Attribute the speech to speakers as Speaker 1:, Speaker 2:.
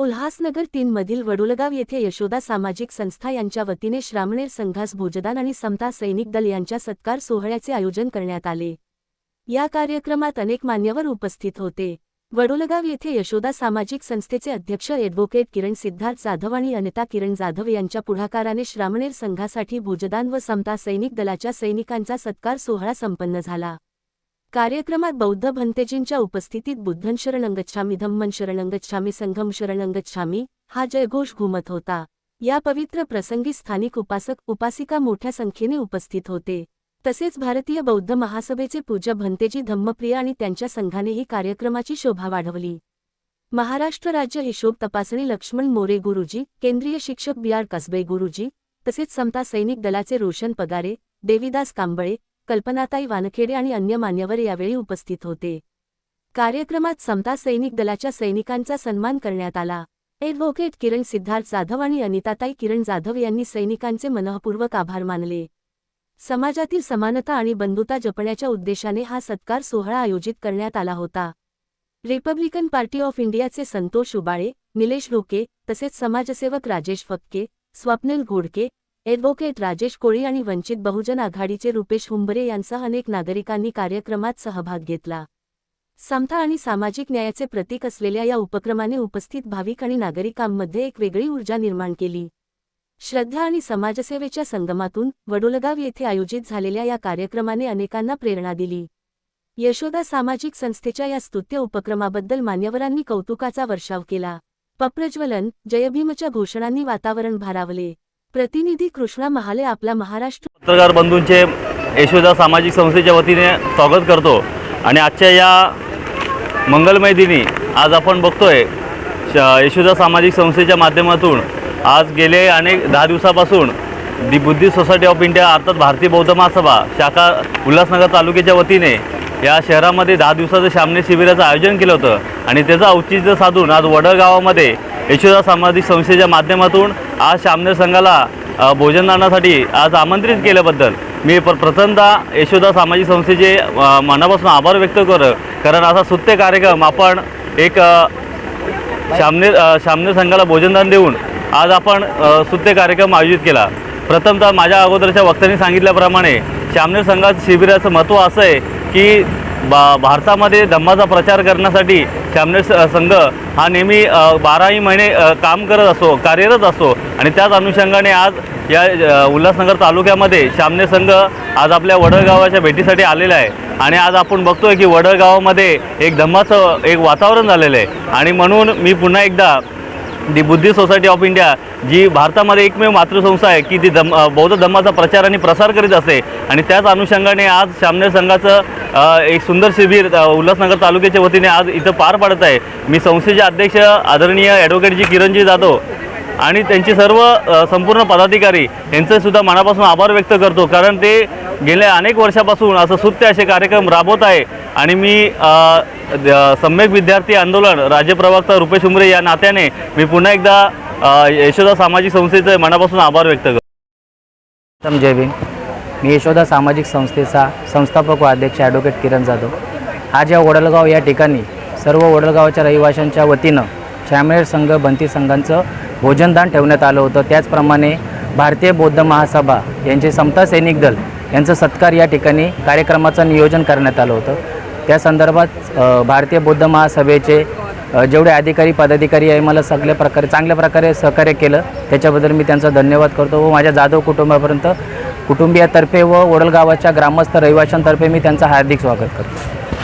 Speaker 1: उल्हासनगर तीनमधील वडुलगाव येथे यशोदा सामाजिक संस्था यांच्या वतीने श्रामणेर संघास भोजदान आणि समता सैनिक दल यांच्या सत्कार सोहळ्याचे आयोजन करण्यात आले. या कार्यक्रमात अनेक मान्यवर उपस्थित होते. वडोलगाव येथे यशोदा सामाजिक संस्थेचे अध्यक्ष ॲडव्होकेट किरण सिद्धार्थ जाधव आणि अनिता किरण जाधव यांच्या पुढाकाराने श्रामणेर संघासाठी भोजदान व समता सैनिक दलाच्या सैनिकांचा सत्कार सोहळा संपन्न झाला. कार्यक्रमात बौद्ध भंतेजींच्या उपस्थितीत बुद्धन शरणंगच्छामी धम्मन शरणंगच्छामी संघम शरणंगच्छामी हा जयघोष घुमत होता. या पवित्र प्रसंगी स्थानिक उपासक उपासिका मोठ्या संख्येने उपस्थित होते. तसेच भारतीय बौद्ध महासभेचे पूज्य भंतेजी धम्मप्रिय आणि त्यांच्या संघानेही कार्यक्रमाची शोभा वाढवली. महाराष्ट्र राज्य हिशोब तपासणी लक्ष्मण मोरे गुरुजी केंद्रीय शिक्षक बी आर कसबे गुरुजी तसेच समता सैनिक दलाचे रोशन पगारे देविदास कांबळे कल्पनाताई वानखेडे आणि अन्य मान्यवर यावेळी उपस्थित होते. कार्यक्रमात समता सैनिक दलाच्या सैनिकांचा सन्मान करण्यात आला. ॲडव्होकेट किरण सिद्धार्थ जाधव आणि अनिताताई किरण जाधव यांनी सैनिकांचे मनःपूर्वक आभार मानले. समाजातील समानता आणि बंधुता जपण्याच्या उद्देशाने हा सत्कार सोहळा आयोजित करण्यात आला होता. रिपब्लिकन पार्टी ऑफ इंडियाचे संतोष उबाळे निलेश ढोके तसेच समाजसेवक राजेश फक्के स्वप्नील घोडके ॲडव्होकेट राजेश कोळी आणि वंचित बहुजन आघाडीचे रुपेश हुंबरे यांसह अनेक नागरिकांनी कार्यक्रमात सहभाग घेतला. समता आणि सामाजिक न्यायाचे प्रतीक असलेल्या या उपक्रमाने उपस्थित भाविक आणि नागरिकांमध्ये एक वेगळी ऊर्जा निर्माण केली. श्रद्धा आणि समाजसेवेच्या संगमातून वडोलगाव येथे आयोजित झालेल्या या कार्यक्रमाने अनेकांना प्रेरणा दिली. यशोदा सामाजिक संस्थेच्या या स्तुत्य उपक्रमाबद्दल मान्यवरांनी कौतुकाचा वर्षाव केला. पप्रज्वलन जयभीमच्या घोषणांनी वातावरण भारावले. प्रतिनिधी कृष्णा महाले आपला महाराष्ट्र
Speaker 2: पत्रकार बंधूंचे यशोदा सामाजिक संस्थेच्या वतीने स्वागत करतो. आणि आजच्या या मंगलमय दिनी आज आपण बघतोय श- यशोदा सामाजिक संस्थेच्या माध्यमातून आज गेले अनेक दहा दिवसापासून दि बुद्धिस्ट सोसायटी ऑफ इंडिया अर्थात भारतीय बौद्ध महासभा शाखा उल्हासनगर तालुक्याच्या वतीने या शहरामध्ये दहा दिवसाचं शामने शिबिराचं आयोजन केलं होतं. आणि त्याचं औचित्य साधून आज वडळ गावामध्ये यशोदा सामाजिक संस्थेच्या माध्यमातून आज शामनेर संघाला भोजनदानासाठी आज आमंत्रित केल्याबद्दल मी प्र प्रथमदा यशोदा सामाजिक संस्थेचे मनापासून आभार व्यक्त कर कारण असा सुत्य कार्यक्रम आपण एक अ, शामनेर संघाला भोजनदान देऊन आज आपण सुत्य कार्यक्रम आयोजित केला. प्रथमतः माझ्या अगोदरच्या वक्त्यांनी सांगितल्याप्रमाणे शामनेर संघात शिबिराचं महत्त्व असं आहे की बा भारतामध्ये धम्माचा प्रचार करण्यासाठी शामनेर संघ हा नेहमी बाराही महिने काम करत असतो कार्यरत असतो आणि त्याच अनुषंगाने आज या उल्हासनगर तालुक्यामध्ये शामनेर संघ आज आपल्या वडळगावाच्या भेटीसाठी आलेला आहे. आणि आज आपण बघतोय की वडळगावामध्ये एक धम्माचं एक वातावरण झालेलं आहे. आणि म्हणून मी पुन्हा एकदा the Buddhist society of India जी भारतामध्ये एकमेव मातृसंस्था आहे की ती धम बौद्ध धम्माचा प्रचार आणि प्रसार करीत असते. आणि त्याच अनुषंगाने आज शामनेर संघाचं एक सुंदर शिबिर उल्हासनगर तालुक्याच्या वतीने आज इथं पार पडत आहे. मी संस्थेचे अध्यक्ष आदरणीय ॲडव्होकेटजी किरणजी जाधव आणि त्यांचे सर्व संपूर्ण पदाधिकारी यांचंसुद्धा मनापासून आभार व्यक्त करतो. कारण ते गेल्या अनेक वर्षापासून असं सुत्य असे कार्यक्रम राबवत आहे. आणि मी सम्यक विद्यार्थी आंदोलन राज्य प्रवक्ता रुपेश उमरे या नात्याने मी पुन्हा एकदा यशोदा सामाजिक संस्थेचे मनापासून आभार व्यक्त करतो.
Speaker 3: उत्तम जय भीम. मी यशोदा सामाजिक संस्थेचा संस्थापक व अध्यक्ष ॲडव्होकेट किरण जाधव. आज या वडलगाव या ठिकाणी सर्व वडलगावच्या रहिवाशांच्या वतीनं श्यामेळ संघ बंती संघांचं भोजनदान ठेवण्यात आलं होतं. त्याचप्रमाणे भारतीय बौद्ध महासभा यांचे समता सैनिक दल यांचं सत्कार या ठिकाणी कार्यक्रमाचं नियोजन करण्यात आलं होतं. त्या संदर्भात भारतीय बौद्ध महासभेचे जेवढे अधिकारी पदाधिकारी आहे मला सगळ्या प्रकारे चांगल्या प्रकारे सहकार्य केलं. त्याच्याबद्दल मी त्यांचा धन्यवाद करतो व माझ्या जाधव कुटुंबापर्यंत कुटुंबियातर्फे व ओडलगावाच्या ग्रामस्थ रहिवाशांतर्फे मी त्यांचं हार्दिक स्वागत करतो.